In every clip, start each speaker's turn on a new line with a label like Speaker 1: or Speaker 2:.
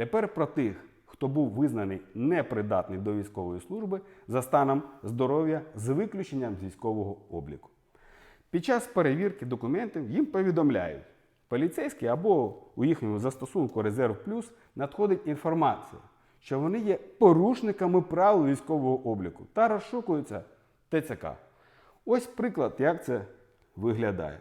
Speaker 1: Тепер про тих, хто був визнаний непридатний до військової служби за станом здоров'я з виключенням з військового обліку. Під час перевірки документів їм повідомляють, поліцейські або у їхньому застосунку Резерв Плюс надходить інформація, що вони є порушниками правил військового обліку та розшукуються ТЦК. Ось приклад, як це виглядає.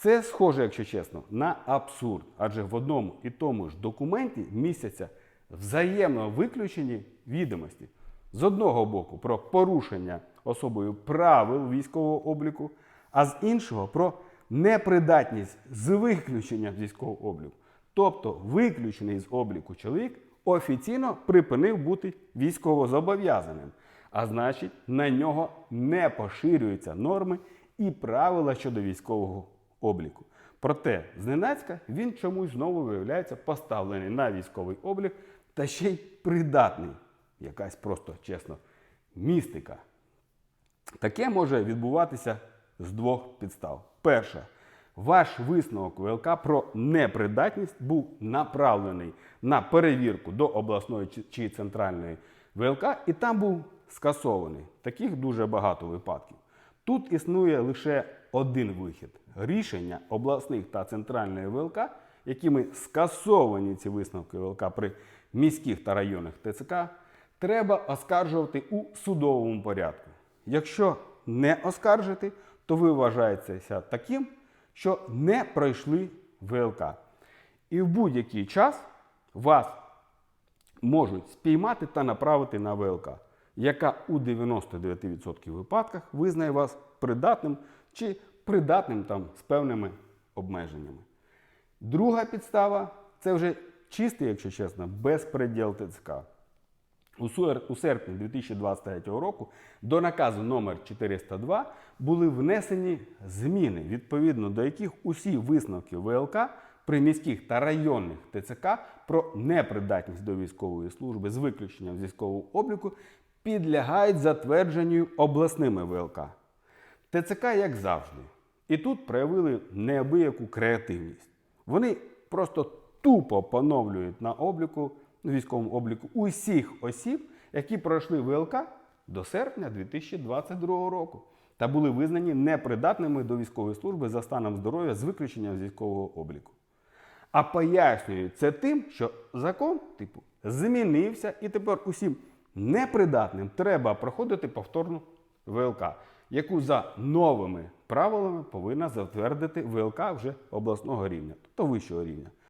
Speaker 1: Це схоже, якщо чесно, на абсурд, адже в одному і тому ж документі містяться взаємно виключені відомості. З одного боку про порушення особою правил військового обліку, а з іншого про непридатність з виключенням військового обліку. Тобто виключений з обліку чоловік офіційно припинив бути військовозобов'язаним, а значить, на нього не поширюються норми і правила щодо військового обліку. Проте, зненацька він чомусь знову виявляється поставлений на військовий облік та ще й придатний. Якась просто чесно містика. Таке може відбуватися з двох підстав. Перша, ваш висновок ВЛК про непридатність був направлений на перевірку до обласної чи центральної ВЛК, і там був скасований. Таких дуже багато випадків. Тут існує лише один вихід рішення обласних та центральної ВЛК, якими скасовані ці висновки ВЛК при міських та районних ТЦК, треба оскаржувати у судовому порядку. Якщо не оскаржити, то ви вважаєтеся таким, що не пройшли ВЛК. І в будь-який час вас можуть спіймати та направити на ВЛК, яка у 99% випадках визнає вас придатним чи придатним там з певними обмеженнями. Друга підстава це вже чистий, якщо чесно, безпреділ ТЦК. У серпні 2023 року до наказу номер 402 були внесені зміни, відповідно до яких усі висновки ВЛК при міських та районних ТЦК про непридатність до військової служби з виключенням з військового обліку підлягають затвердженню обласними ВЛК. ТЦК, як завжди, і тут проявили неабияку креативність. Вони просто тупо поновлюють на обліку, військовому обліку усіх осіб, які пройшли ВЛК до серпня 2022 року та були визнані непридатними до військової служби за станом здоров'я з виключенням з військового обліку. А пояснюють це тим, що закон, типу, змінився, і тепер усім непридатним треба проходити повторну ВЛК, яку за новими правилами повинна затвердити ВЛК вже обласного рівня, тобто вищого рівня.